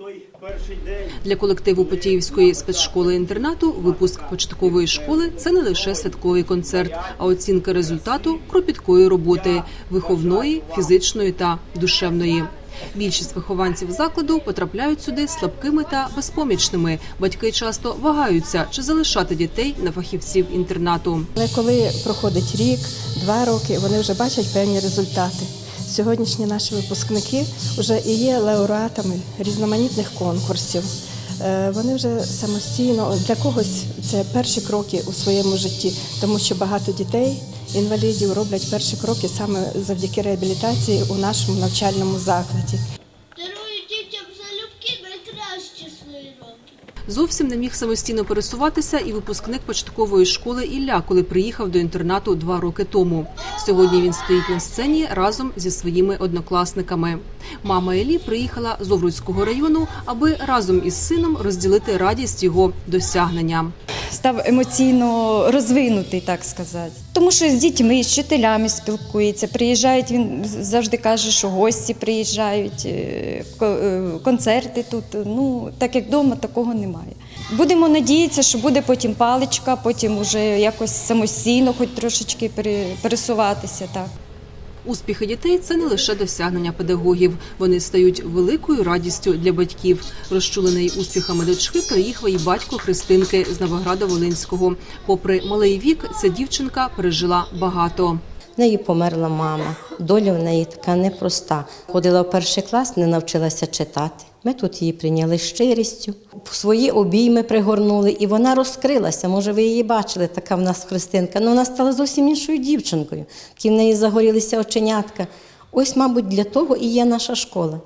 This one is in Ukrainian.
той перший день. Для колективу Потіївської спецшколи-інтернату випуск початкової школи це не лише святковий концерт, а оцінка результату кропіткої роботи виховної, фізичної та душевної. Більшість вихованців закладу потрапляють сюди слабкими та безпомічними. Батьки часто вагаються, чи залишати дітей на фахівців інтернату. Але коли проходить рік, два роки, вони вже бачать певні результати. Сьогоднішні наші випускники вже і є лауреатами різноманітних конкурсів. Е, Вони вже самостійно для когось це перші кроки у своєму житті, тому що багато дітей, інвалідів роблять перші кроки саме завдяки реабілітації у нашому навчальному закладі. Зовсім не міг самостійно пересуватися і випускник початкової школи Ілля, коли приїхав до інтернату два роки тому. Сьогодні він стоїть на сцені разом зі своїми однокласниками. Мама Елі приїхала з Овруцького району, аби разом із сином розділити радість його досягнення. Став емоційно розвинутий, так сказати. Тому що з дітьми, з вчителями спілкується. Приїжджають, він завжди каже, що гості приїжджають, е, е, концерти тут. Ну, так як вдома, такого немає. Будемо надіятися, що буде потім паличка, потім уже якось самостійно, хоч трошечки пере- пересуватися. Так. Успіхи дітей це не лише досягнення педагогів. Вони стають великою радістю для батьків. Розчулений успіхами дочки приїхав і батько Христинки з Новограда Волинського. Попри малий вік, ця дівчинка пережила багато. В неї померла мама. Доля в неї така непроста. Ходила в перший клас, не навчилася читати. Ми тут її прийняли щирістю, свої обійми пригорнули, і вона розкрилася. Може, ви її бачили, така в нас Христинка. Ну, вона стала зовсім іншою дівчинкою. Які в неї загорілися оченятка. Ось, мабуть, для того і є наша школа.